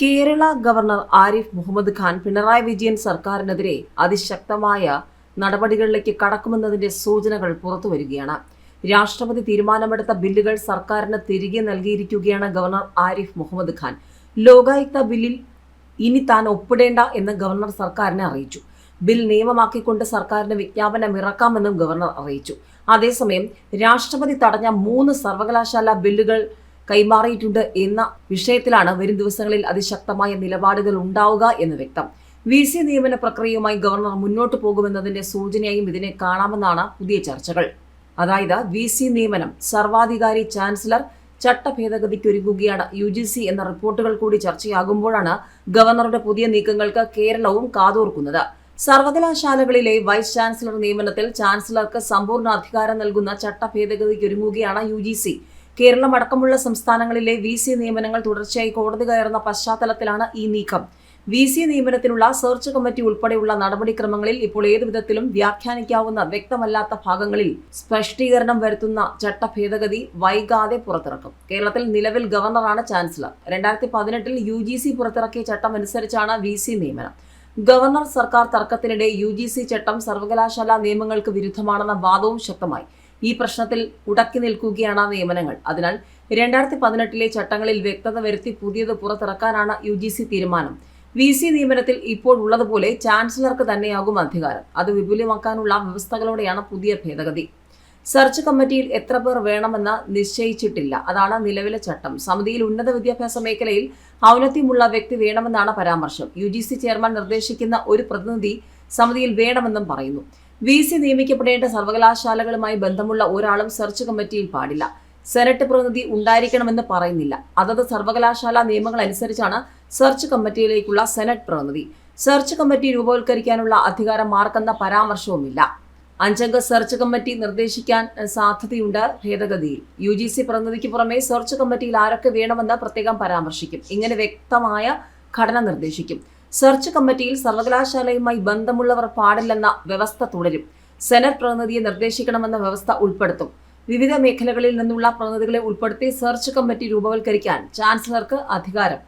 Kerala governor Arif Muhammad Khan Pinarayi Vijayan സർക്കാരിനെതിരെ അതിശക്തമായ നടപടികളിലേക്ക് കടക്കുമെന്നതിന്റെ സൂചനകൾ പുറത്തുവരികയാണ് രാഷ്ട്രപതി തീരുമാനമെടുത്ത ബില്ലുകൾ സർക്കാരിന് തിരികെ നൽകിയിരിക്കുകയാണ് ഗവർണർ ആരിഫ് മുഹമ്മദ് ഖാൻ. ലോകായുക്ത ബില്ലിൽ ഇനി താൻ ഒപ്പിടേണ്ട എന്ന് ഗവർണർ സർക്കാരിനെ അറിയിച്ചു. ബിൽ നിയമമാക്കിക്കൊണ്ട് സർക്കാരിന് വിജ്ഞാപനം ഇറക്കാമെന്നും ഗവർണർ അറിയിച്ചു. അതേസമയം രാഷ്ട്രപതി തടഞ്ഞ മൂന്ന് സർവകലാശാല ബില്ലുകൾ കൈമാറിയിട്ടുണ്ട് എന്ന വിഷയത്തിലാണ് വരും ദിവസങ്ങളിൽ അതിശക്തമായ നിലപാടുകൾ ഉണ്ടാവുക എന്ന് വ്യക്തം. വി സി നിയമന പ്രക്രിയയുമായി ഗവർണർ മുന്നോട്ടു പോകുമെന്നതിന്റെ സൂചനയായും ഇതിനെ കാണാമെന്നാണ് പുതിയ ചർച്ചകൾ. അതായത് വി സി നിയമനം സർവാധികാരി ചാൻസലർ ചട്ട ഭേദഗതിക്കൊരുങ്ങുകയാണ് യു ജി സി എന്ന റിപ്പോർട്ടുകൾ കൂടി ചർച്ചയാകുമ്പോഴാണ് ഗവർണറുടെ പുതിയ നീക്കങ്ങൾക്ക് കേരളവും കാതോർക്കുന്നത്. സർവകലാശാലകളിലെ വൈസ് ചാൻസലർ നിയമനത്തിൽ ചാൻസലർക്ക് സമ്പൂർണ അധികാരം നൽകുന്ന ചട്ട ഭേദഗതിക്കൊരുങ്ങുകയാണ് യു ജി സി. കേരളം അടക്കമുള്ള സംസ്ഥാനങ്ങളിലെ വി സി നിയമനങ്ങൾ തുടർച്ചയായി കോടതി കയറുന്ന പശ്ചാത്തലത്തിലാണ് ഈ നീക്കം. വി സി നിയമനത്തിനുള്ള സെർച്ച് കമ്മിറ്റി ഉൾപ്പെടെയുള്ള നടപടിക്രമങ്ങളിൽ ഇപ്പോൾ ഏതു വിധത്തിലും വ്യാഖ്യാനിക്കാവുന്ന വ്യക്തമല്ലാത്ത ഭാഗങ്ങളിൽ സ്പഷ്ടീകരണം വരുത്തുന്ന ചട്ട ഭേദഗതി വൈകാതെ പുറത്തിറക്കും. കേരളത്തിൽ നിലവിൽ ഗവർണറാണ് ചാൻസലർ. രണ്ടായിരത്തി പതിനെട്ടിൽ യു ജി സി പുറത്തിറക്കിയ ചട്ടം അനുസരിച്ചാണ് വി സി നിയമനം. ഗവർണർ സർക്കാർ തർക്കത്തിനിടെ യു ജി സി ചട്ടം സർവകലാശാല നിയമങ്ങൾക്ക് വിരുദ്ധമാണെന്ന വാദവും ശക്തമായി. ഈ പ്രശ്നത്തിൽ ഉടക്കി നിൽക്കുകയാണ് നിയമനങ്ങൾ. അതിനാൽ രണ്ടായിരത്തി പതിനെട്ടിലെ ചട്ടങ്ങളിൽ വ്യക്തത വരുത്തി പുതിയത് പുറത്തിറക്കാനാണ് യു ജി സി തീരുമാനം. വി സി നിയമനത്തിൽ ഇപ്പോൾ ഉള്ളതുപോലെ ചാൻസലർക്ക് തന്നെയാകും അധികാരം. അത് വിപുലമാക്കാനുള്ള വ്യവസ്ഥകളോടെയാണ് പുതിയ ഭേദഗതി. സെർച്ച് കമ്മിറ്റിയിൽ എത്ര പേർ വേണമെന്ന് നിശ്ചയിച്ചിട്ടില്ല. അതാണ് നിലവിലെ ചട്ടം. സമിതിയിൽ ഉന്നത വിദ്യാഭ്യാസ മേഖലയിൽ ഔന്നത്യമുള്ള വ്യക്തി വേണമെന്നാണ് പരാമർശം. യു ചെയർമാൻ നിർദ്ദേശിക്കുന്ന ഒരു പ്രതിനിധി സമിതിയിൽ വേണമെന്നും പറയുന്നു. വി സി നിയമിക്കപ്പെടേണ്ട സർവകലാശാലകളുമായി ബന്ധമുള്ള ഒരാളും സെർച്ച് കമ്മിറ്റിയിൽ പാടില്ല. സെനറ്റ് പ്രതിനിധി ഉണ്ടായിരിക്കണമെന്ന് പറയുന്നില്ല. അതത് സർവകലാശാല നിയമങ്ങൾ അനുസരിച്ചാണ് സെർച്ച് കമ്മിറ്റിയിലേക്കുള്ള സെനറ്റ് പ്രതിനിധി. സെർച്ച് കമ്മിറ്റി രൂപവത്കരിക്കാനുള്ള അധികാരം മാർക്കെന്ന പരാമർശവുമില്ല. അഞ്ചംഗ സെർച്ച് കമ്മിറ്റി നിർദ്ദേശിക്കാൻ സാധ്യതയുണ്ട് ഭേദഗതിയിൽ. യു ജി സി പ്രതിനിധിക്ക് പുറമെ സെർച്ച് കമ്മിറ്റിയിൽ ആരൊക്കെ വേണമെന്ന് പ്രത്യേകം പരാമർശിക്കും. ഇങ്ങനെ വ്യക്തമായ ഘടന നിർദ്ദേശിക്കും. സെർച്ച് കമ്മിറ്റിയിൽ സർവകലാശാലയുമായി ബന്ധമുള്ളവർ പാടില്ലെന്ന വ്യവസ്ഥ തുടരും. സെനറ്റ് പ്രതിനിധിയെ നിർദ്ദേശിക്കണമെന്ന വ്യവസ്ഥ ഉൾപ്പെടുത്തും. വിവിധ മേഖലകളിൽ നിന്നുള്ള പ്രതിനിധികളെ ഉൾപ്പെടുത്തി സെർച്ച് കമ്മിറ്റി രൂപവൽക്കരിക്കാൻ ചാൻസലർക്ക് അധികാരം.